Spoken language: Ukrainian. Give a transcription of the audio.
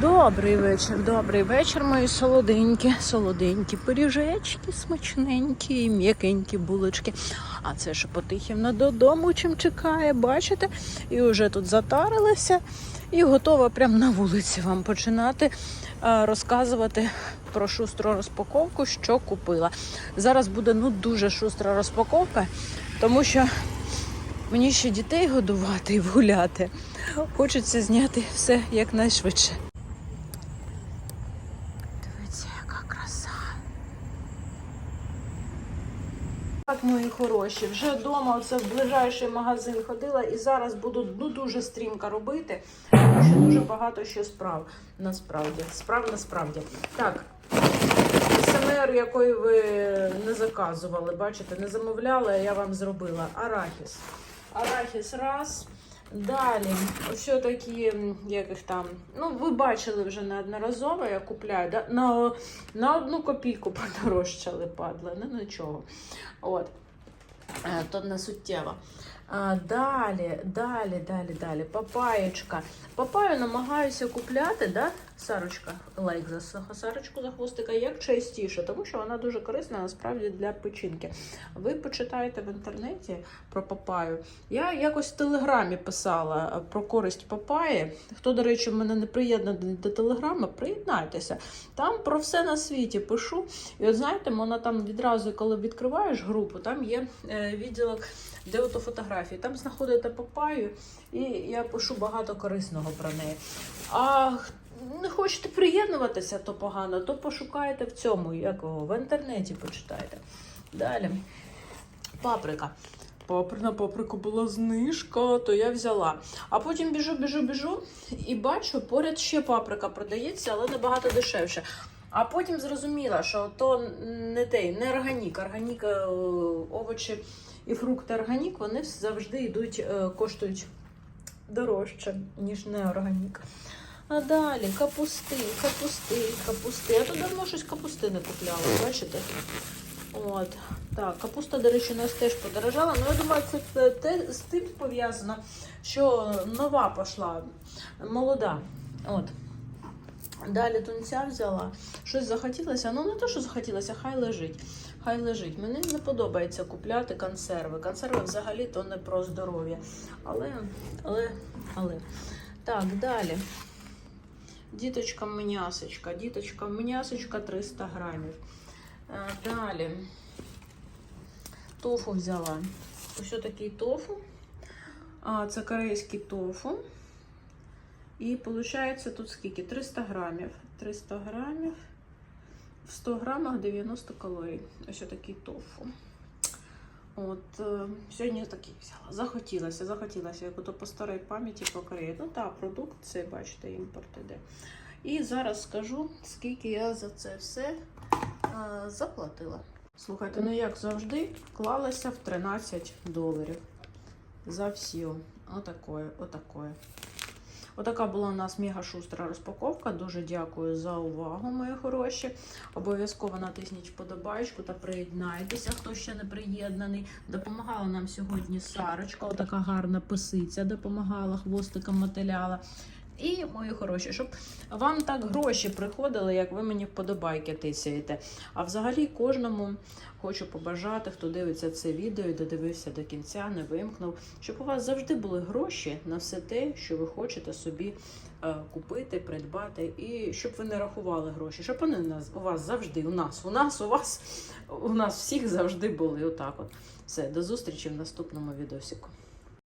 Добрий вечір, добрий вечір, мої солоденькі, солоденькі пиріжечки, смачненькі, м'якенькі булочки. А це Шепотихівна додому чим чекає, бачите? І вже тут затарилася і готова прямо на вулиці вам починати розказувати про шустру розпаковку, що купила. Зараз буде ну дуже шустра розпаковка, тому що мені ще дітей годувати і гуляти. Хочеться зняти все якнайшвидше. Так, мої хороші, вже вдома оце в ближайший магазин ходила і зараз буду ну, дуже стрімко робити, тому що дуже багато ще справ насправді. Справ насправді. Так, СМР, якої ви не заказували, бачите, не замовляли, я вам зробила. Арахіс. Арахіс раз. Далі, ось такі, яких там, ну ви бачили вже неодноразово, я купляю, да? на, на одну копійку подорожчали, падла, не нічого. От. Е, То не суттєво. Далі, далі, далі, далі. Папаєчка. Папаю намагаюся купляти, да? Сарочка, лайк за Сарочку за хвостика, як частіше, тому що вона дуже корисна насправді для печінки. Ви почитаєте в інтернеті про папаю. Я якось в телеграмі писала е, про користь папаї. Хто, до речі, в мене не приєднаний до телеграми, приєднайтеся. Там про все на світі пишу. І от знаєте, вона там відразу, коли відкриваєш групу, там є е, відділок, де ото фотографії. Там знаходите папаю, і я пишу багато корисного про неї. А не хочете приєднуватися, то погано, то пошукайте в цьому, як його, в інтернеті почитайте. Далі. Паприка. Папри на паприку була знижка, то я взяла. А потім біжу, біжу, біжу і бачу, поряд ще паприка продається, але набагато дешевше. А потім зрозуміла, що то не той, не органік. Органік, е, овочі і фрукти органік, вони завжди йдуть, е, коштують дорожче, ніж не органік. А далі капусти, капусти, капусти. Я тут давно щось капусти не купляла, бачите? От. Так, капуста, до речі, у нас теж подорожала. Ну, я думаю, це те- те з тим пов'язано, що нова пішла, молода. От. Далі тунця взяла. Щось захотілося. Ну, не те, що захотілося, хай лежить. Хай лежить. Мені не подобається купляти консерви. Консерви взагалі то не про здоров'я. Але, але, але. Так, далі. Діточка м'ясочка. Діточка м'ясочка 300 грамів. Е, Далі. Тофу взяла. Ось такий тофу. А, це корейський тофу. І виходить тут скільки? 300 грамів. 300 грамів. В 100 грамах 90 калорій. Ось такий тофу. От, е, сьогодні такий взяла. Захотілося, захотілося, як ото по старій пам'яті по Кореї. Ну так, продукт, це, бачите, імпорт іде. І зараз скажу, скільки я за це все е, заплатила. Слухайте, ну як завжди, вклалася в 13 доларів. За все. Отакое, отакое. Отака була у нас мега шустра розпаковка. Дуже дякую за увагу, мої хороші. Обов'язково натисніть вподобайку та приєднайтеся, хто ще не приєднаний. Допомагала нам сьогодні Сарочка, отака гарна писиця, допомагала хвостиком мотиляла. І мої хороші, щоб вам так гроші приходили, як ви мені вподобайки тисяєте. А взагалі кожному хочу побажати, хто дивиться це відео і додивився до кінця, не вимкнув, щоб у вас завжди були гроші на все те, що ви хочете собі е, купити, придбати, і щоб ви не рахували гроші, щоб вони у вас завжди, у нас, у нас, у вас, у нас всіх завжди були. Отак от. Все, до зустрічі в наступному відосіку.